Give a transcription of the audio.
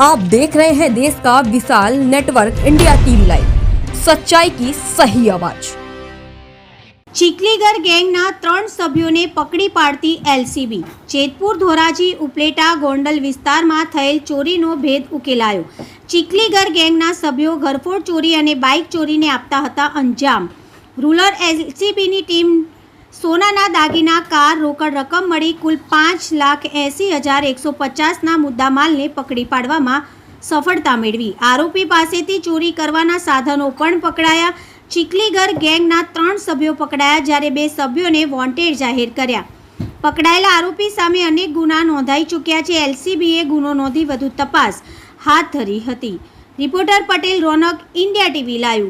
आप देख रहे हैं देश का विशाल नेटवर्क इंडिया टीवी लाइव सच्चाई की सही आवाज ચીખલીગર ગેંગના ત્રણ સભ્યોને પકડી પાડતી એલસીબી જેતપુર ધોરાજી ઉપલેટા ગોંડલ વિસ્તારમાં થયેલ ચોરીનો ભેદ ઉકેલાયો ચીખલીગર ગેંગના સભ્યો ઘરફોડ ચોરી અને બાઇક ચોરીને આપતા હતા અંજામ રૂરલ એલસીબીની ટીમ સોનાના દાગીના, કાર, રોકડ રકમ મળી કુલ પાંચ લાખ એંસી હજાર એકસો પચાસના મુદ્દામાલને પકડી પાડવામાં સફળતા મેળવી. આરોપી પાસેથી ચોરી કરવાના સાધનો પણ પકડાયા. ચીખલીગર ગેંગના ત્રણ સભ્યો પકડાયા જ્યારે બે સભ્યોને વોન્ટેડ જાહેર કર્યા. પકડાયેલા આરોપી સામે અનેક ગુના નોંધાઈ ચૂક્યા છે. એલસીબીએ ગુનો નોંધી વધુ તપાસ હાથ ધરી હતી. Reporter Patel Ronak, India TV, live.